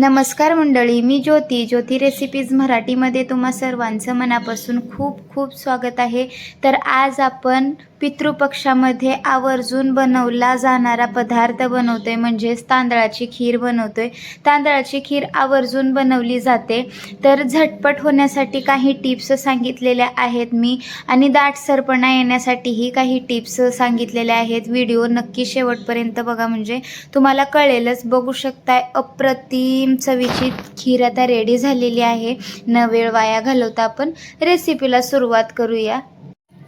नमस्कार मंडळी मी ज्योती. ज्योती रेसिपीज मराठीमध्ये तुम्हा सर्वांचं मनापासून खूप खूप स्वागत आहे. तर आज आपण पितृपक्षामध्ये आवर्जून बनवला जाणारा पदार्थ बनवतोय म्हणजेच तांदळाची खीर बनवतोय. तांदळाची खीर आवर्जून बनवली जाते. तर झटपट होण्यासाठी काही टिप्स सांगितलेल्या आहेत मी आणि दाटसरपणा येण्यासाठीही काही टिप्स सांगितलेल्या आहेत. व्हिडिओ नक्की शेवटपर्यंत बघा म्हणजे तुम्हाला कळेलच. बघू शकताय अप्रतिम चवीची खीर आता रेडी झालेली आहे. न वेळ वाया घालवता आपण रेसिपीला सुरुवात करूया.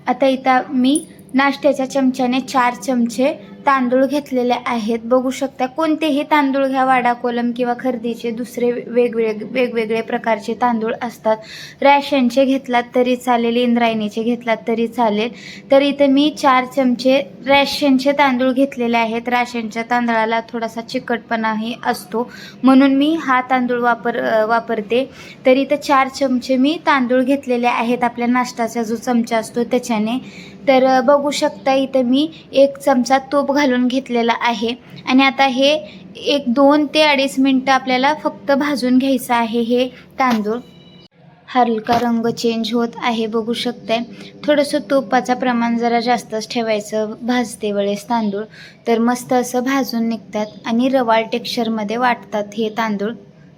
आता इथं मी नाश्त्याच्या चमच्याने चार चमचे तांदूळ घेतलेले आहेत. बघू शकता कोणतेही तांदूळ घ्या वाडा कोलम किंवा खर्दीचे दुसरे वेगवेग वेगवेगळे प्रकारचे तांदूळ असतात. रॅशनचे घेतलात तरी चालेल इंद्रायणीचे घेतलात तरी चालेल. तर इथं मी चार चमचे रॅशनचे तांदूळ घेतलेले आहेत. राशनच्या तांदळाला थोडासा चिकटपणाही असतो. म्हणून मी हा तांदूळ वापर वापरते. तर इथं चार चमचे मी तांदूळ घेतलेले आहेत. आपल्या नाश्ताचा जो चमचा असतो त्याच्याने. तर बघू शकता इथं मी एक चमचा तूप घालून घेतलेला आहे. आणि आता हे एक दोन ते अडीच मिनटं आपल्याला फक्त भाजून घ्यायचं आहे हे तांदूळ. हलका रंग चेंज होत आहे बघू शकताय. थोडंसं तुपाचं प्रमाण जरा जास्तच ठेवायचं भाजते वेळेस तांदूळ. तर मस्त असं भाजून निघतात आणि रवाळ टेक्स्चरमध्ये वाटतात हे तांदूळ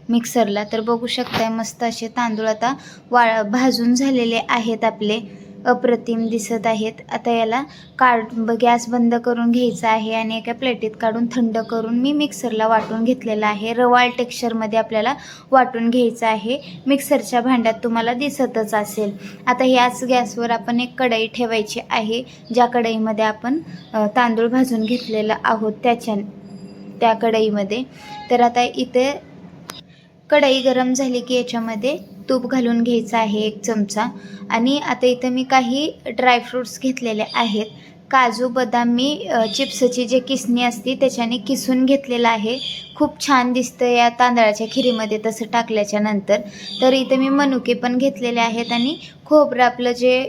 मिक्सरला तर बघू शकताय मस्त असे तांदूळ आता वा भाजून झालेले आहेत आपले. अप्रतिम दिसत आहेत. आता याला काढ गॅस बंद करून घ्यायचा आहे आणि एका प्लेटीत काढून थंड करून मी मिक्सरला वाटून घेतलेला आहे. रवाळ टेक्स्चरमध्ये आपल्याला वाटून घ्यायचं आहे. मिक्सरच्या भांड्यात तुम्हाला दिसतच असेल. आता याच गॅसवर आपण एक कढई ठेवायची आहे ज्या कढईमध्ये आपण तांदूळ भाजून घेतलेलं आहोत त्याच्या त्या कढईमध्ये. तर आता इथे कढई गरम झाली की याच्यामध्ये तूप घालून घ्यायचं आहे एक चमचा. आणि आता इथं मी काही ड्रायफ्रूट्स घेतलेले आहेत. काजू बदाम मी चिप्सची जे किसणी असते त्याच्याने किसून घेतलेलं आहे. खूप छान दिसतं या तांदळाच्या खिरीमध्ये तसं टाकल्याच्या नंतर. तर इथं मी मनुके पण घेतलेले आहेत आणि खोबरं आपलं जे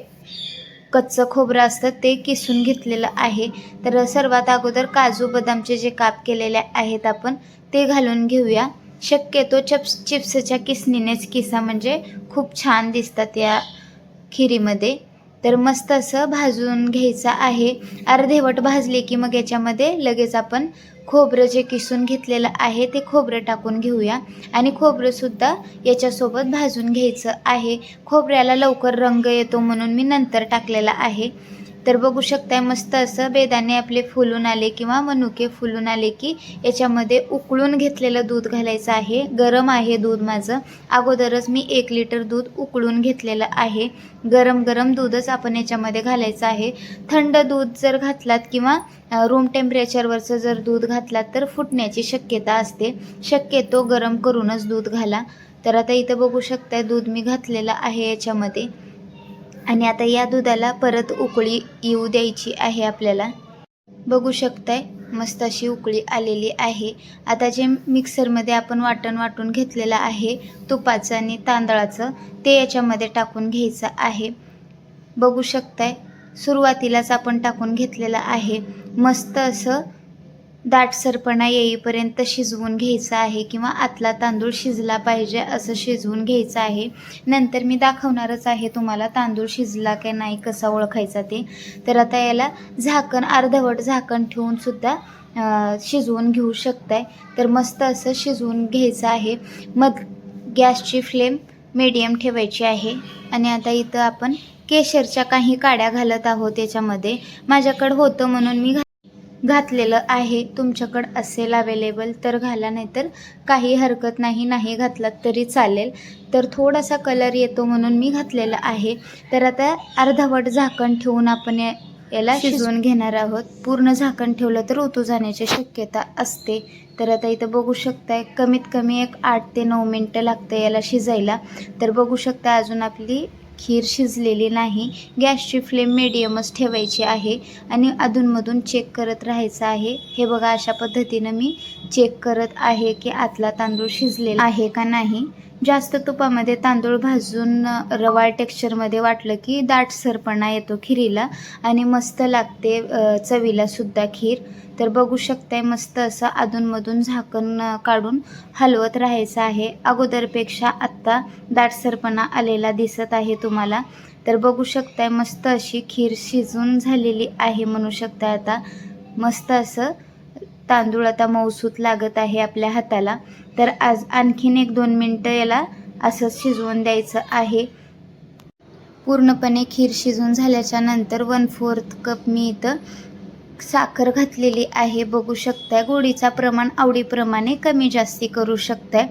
कच्चं खोबरं असतं ते किसून घेतलेलं आहे. तर सर्वात अगोदर काजू बदामचे जे काप केलेले आहेत आपण ते घालून घेऊया. शक्यतो चप्स चिप्सच्या किसनीनेच किसा म्हणजे खूप छान दिसतात या खिरीमध्ये. तर मस्त असं भाजून घ्यायचं आहे. अर्धेवट भाजले की मग याच्यामध्ये लगेच आपण खोबरं जे किसून घेतलेलं आहे ते खोबरं टाकून घेऊया. आणि खोबरंसुद्धा याच्यासोबत भाजून घ्यायचं आहे. खोबऱ्याला लवकर रंग येतो म्हणून मी नंतर टाकलेला आहे. तर बघू शकताय मस्त असं बेदाणे आपले फुलून आले किंवा मनुके फुलून आले की याच्यामध्ये उकळून घेतलेलं दूध घालायचं आहे. गरम आहे दूध माझं. अगोदरच मी एक लिटर दूध उकळून घेतलेलं आहे. गरम गरम दूधच आपण याच्यामध्ये घालायचं आहे. थंड दूध जर घातलात किंवा रूम टेम्परेचरवरचं जर दूध घातलात तर फुटण्याची शक्यता असते. शक्यतो गरम करूनच दूध घाला. तर आता इथं बघू शकताय दूध मी घातलेलं आहे याच्यामध्ये. आणि आता या दुधाला परत उकळी येऊ द्यायची आहे आपल्याला. बघू शकताय मस्त अशी उकळी आलेली आहे. आता जे मिक्सरमध्ये आपण वाटण वाटून घेतलेलं आहे तुपाचं आणि तांदळाचं ते याच्यामध्ये टाकून घ्यायचं आहे. बघू शकताय सुरुवातीलाच आपण टाकून घेतलेलं आहे. मस्त असं दाटसरपणा येईपर्यंत शिजवून घ्यायचं आहे किंवा आतला तांदूळ शिजला पाहिजे असं शिजवून घ्यायचं आहे. नंतर मी दाखवणारच आहे तुम्हाला तांदूळ शिजला काय नाही कसा ओळखायचा ते. तर आता याला झाकण अर्धवट झाकण ठेवूनसुद्धा शिजवून घेऊ शकताय. तर मस्त असं शिजवून घ्यायचं आहे. मग गॅसची फ्लेम मीडियम ठेवायची आहे. आणि आता इथं आपण केशरच्या काही काड्या घालत आहोत त्याच्यामध्ये माझ्याकडं होतं म्हणून मी घातलेलं आहे. तुमच्याकडं असेल अवेलेबल तर घाला. नाहीतर काही हरकत नाही नाही घातलात तरी चालेल. तर थोडासा कलर येतो म्हणून मी घातलेलं आहे. तर आता अर्धवट झाकण ठेवून आपण या- याला शिजवून घेणार आहोत. पूर्ण झाकण ठेवलं तर उतू जाण्याची शक्यता असते. तर आता इथं बघू शकताय कमीत कमी एक आठ ते नऊ मिनटं लागतं याला शिजायला. तर बघू शकता अजून आपली खीर शिजलेली नाही. गॅसची फ्लेम मिडियमच ठेवायची आहे आणि अधूनमधून चेक करत राहायचं आहे. हे बघा अशा पद्धतीनं मी चेक करत आहे की आतला तांदूळ शिजलेला आहे का नाही. जास्त तुपामध्ये तांदूळ भाजून रवाळ टेक्स्चरमध्ये वाटलं की दाटसरपणा येतो खिरीला आणि मस्त लागते चवीला सुद्धा खीर. तर बघू शकताय मस्त असं अधूनमधून झाकण काढून हलवत राहायचं आहे. अगोदरपेक्षा आत्ता दाटसरपणा आलेला दिसत आहे तुम्हाला. तर बघू शकताय मस्त अशी खीर शिजून झालेली आहे म्हणू शकताय आता. मस्त असं तांदूळ आता मऊसूत लागत आहे आपल्या हाताला. तर आज आणखीन एक दोन मिनटं याला असं शिजवून द्यायचं आहे. पूर्णपणे खीर शिजून झाल्याच्यानंतर वन फोर्थ कप मी इथं साखर घातलेली आहे. बघू शकताय गोडीचा प्रमाण आवडीप्रमाणे कमी जास्ती करू शकताय.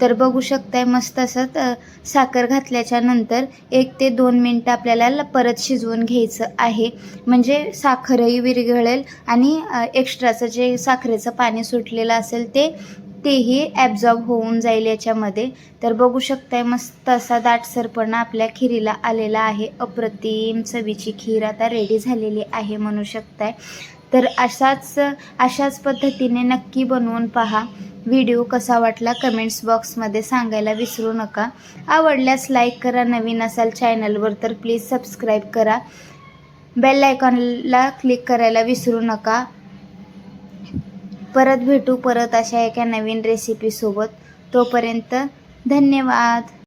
तर बघू शकताय मस्त असं साखर घातल्याच्या नंतर एक ते दोन मिनटं आपल्याला ल- परत शिजवून घ्यायचं आहे. म्हणजे साखरही विरघळेल आणि एक्स्ट्राचं जे साखरेचं पाणी सुटलेलं असेल ते तेही ॲब्झॉर्ब होऊन जाईल याच्यामध्ये. तर बघू शकताय मस्त असा दाटसरपणा आपल्या खिरीला आलेला आहे. अप्रतिम चवीची खीर आता रेडी झालेली आहे म्हणू शकताय. तर अशाच अशाच पद्धतीने नक्की बनवून पहा. व्हिडिओ कसा वाटला कमेंट्स बॉक्समध्ये सांगायला विसरू नका. आवडल्यास लाईक करा नवीन असाल चॅनलवर तर प्लीज सबस्क्राईब करा. बेल आयकॉनला क्लिक करायला विसरू नका. परत भेटू परत अशा एका नवीन रेसिपीसोबत तोपर्यंत धन्यवाद.